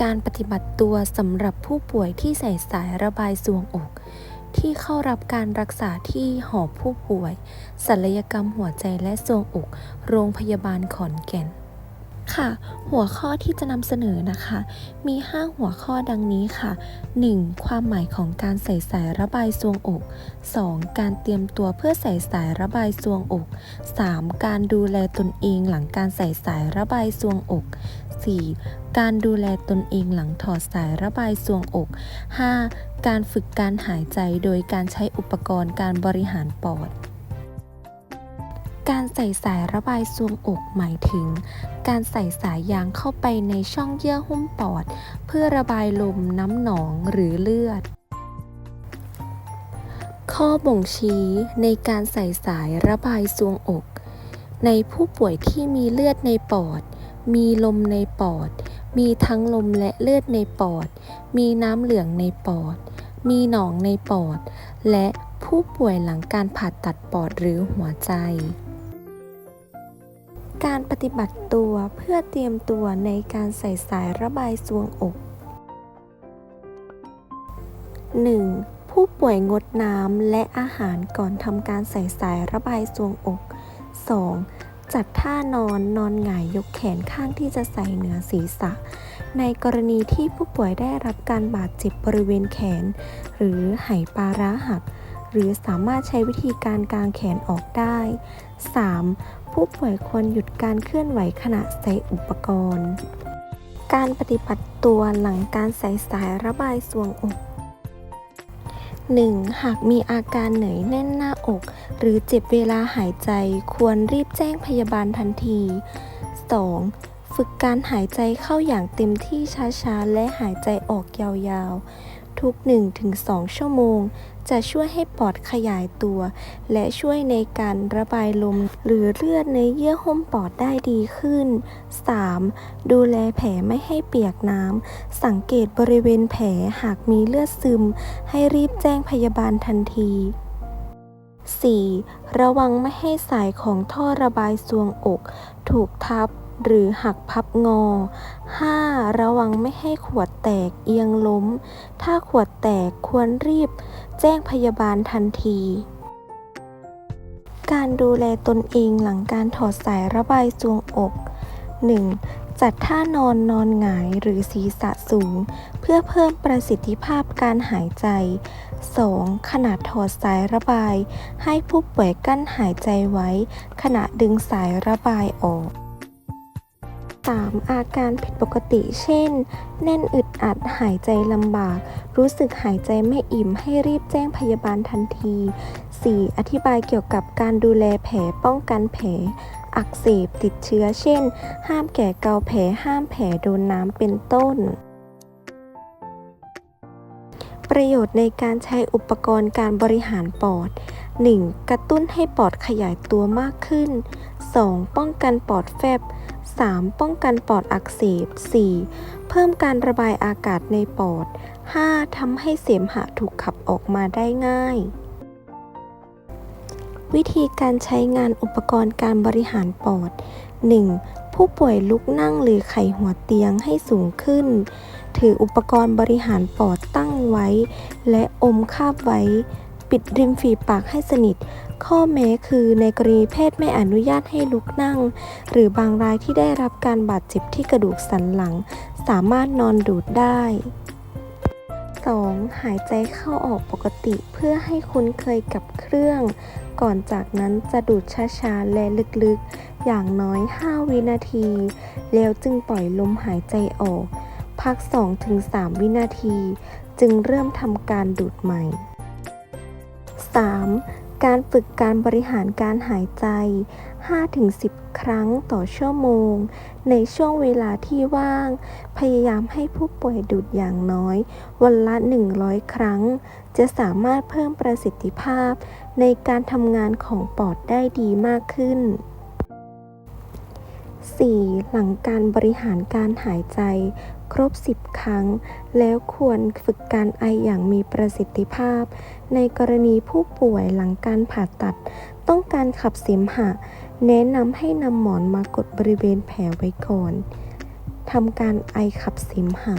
การปฏิบัติตัวสำหรับผู้ป่วยที่ใส่สายระบายสวงอก ที่เข้ารับการรักษาที่หอผู้ป่วยศัลยกรรมหัวใจและสวงอก โรงพยาบาลขอนแก่น ค่ะ หัวข้อที่จะนำเสนอนะคะ มี 5 หัวข้อดังนี้ค่ะ 1. ความหมายของการใส่สายระบายสวงอก 2. การเตรียมตัวเพื่อใส่สายระบายสวงอก 3. การดูแลตนเองหลังการใส่สายระบายสวงอก 4. การดูแลตนเองหลังถอดสายระบายสวงอก 5. การฝึกการหายใจโดยการใช้อุปกรณ์การบริหารปอด การใส่สายระบายสวงอกหมายถึง การใส่สายยางเข้าไปในช่องเยื่อหุ้มปอด เพื่อระบายลมน้ำหนองหรือเลือด ข้อบ่งชี้ในการใส่สายระบายสวงอก ในผู้ป่วยที่มีเลือดในปอด มีลมในปอด มีทั้งลมและเลือดในปอด มีน้ำเหลืองในปอด มีหนองในปอด และผู้ป่วยหลังการผ่าตัดปอดหรือหัวใจ การปฏิบัติตัวเพื่อเตรียมตัวในการใส่สายระบายสวงอก 1. ผู้ป่วยงดน้ำและอาหารก่อนทำการใส่สายระบายสวงอก 2. จัดท่านอนนอนหงายยกแขนข้างที่จะใส่เหนือศีรษะ ในกรณีที่ผู้ป่วยได้รับการบาดเจ็บบริเวณแขน หรือไหปลาร้าหักหรือสามารถใช้วิธีการกางแขนออกได้ 3. ผู้ป่วยควรหยุดการเคลื่อนไหวขณะใส่อุปกรณ์ การปฏิบัติตัวหลังการใส่สายระบายสวงอก 1. หากมีอาการเหนื่อยแน่นหน้าอก หรือเจ็บเวลาหายใจควรรีบแจ้งพยาบาลทันที 2. ฝึกการหายใจเข้าอย่างเต็มที่ช้าๆ และหายใจออกยาวๆ ทุก 1-2 ชั่วโมง จะช่วยให้ปอดขยายตัว และช่วยในการระบายลม หรือเลือดในเยื่อหุ้มปอดได้ดีขึ้น 3. ดูแลแผลไม่ให้เปียกน้ำ สังเกตบริเวณแผลหากมีเลือดซึม ให้รีบแจ้งพยาบาลทันที 4. ระวังไม่ให้สายของท่อระบายสวงอก ถูกทับ หรือหักพับงอ 5. ระวังไม่ให้ขวดแตกเอียงล้ม ถ้าขวดแตกควรรีบ แจ้งพยาบาลทันที การดูแลตนเองหลังการถอดสายระบายสวงอก 1. จัดท่านอนนอนหงายหรือศีรษะสูง เพื่อเพิ่มประสิทธิภาพการหายใจ 2. ขณะถอดสายระบาย ให้ผู้ป่วยกั้นหายใจไว้ ขณะดึงสายระบายออก 3. อาการผิดปกติ เช่น แน่นอึดอัด หายใจลำบาก รู้สึกหายใจไม่อิ่ม ให้รีบแจ้งพยาบาลทันที 4. อธิบายเกี่ยวกับการดูแลแผล ป้องกันแผล อักเสบ ติดเชื้อ เช่น ห้ามแก่เกาแผล ห้ามแผลโดนน้ำ เป็นต้นประโยชน์ในการใช้อุปกรณ์การบริหารปอด 1. กระตุ้นให้ปอดขยายตัวมากขึ้น 2. ป้องกันปอดแฟบ 3. ป้องกันปอดอักเสบ 4. เพิ่มการระบายอากาศในปอด 5. ทำให้เสมหะถูกขับออกมาได้ง่าย วิธีการใช้งานอุปกรณ์การบริหารปอด 1. ผู้ป่วยลุกนั่งหรือไขหัวเตียงให้สูงขึ้น ถืออุปกรณ์บริหารปอดตั้งไว้ และอมคาบไว้ ปิดริมฝีปากให้สนิท ข้อแม้คือในกรณีแพทย์ไม่อนุญาตให้ลุกนั่ง หรือบางรายที่ได้รับการบาดเจ็บที่กระดูกสันหลัง สามารถนอนดูดได้ 2. หายใจเข้าออกปกติเพื่อให้คุ้นเคยกับเครื่อง ก่อนจากนั้นจะดูดช้าๆ และลึกๆ อย่างน้อย 5 วินาที แล้วจึงปล่อยลมหายใจออก พัก 2-3 วินาที จึงเริ่มทำการดูดใหม่ 3. การฝึกการบริหารการหายใจ 5-10 ครั้งต่อชั่วโมง ในช่วงเวลาที่ว่าง พยายามให้ผู้ป่วยดูดอย่างน้อย วันละ 100 ครั้ง จะสามารถเพิ่มประสิทธิภาพในการทำงานของปอดได้ดีมากขึ้น 4. หลังการบริหารการหายใจ ครบ 10 ครั้ง แล้วควรฝึกการไออย่างมีประสิทธิภาพ ในกรณีผู้ป่วยหลังการผ่าตัด ต้องการขับเสมหะ แนะนำให้นำหมอนมากดบริเวณแผลไว้ก่อนททำการไอขับเสมหะ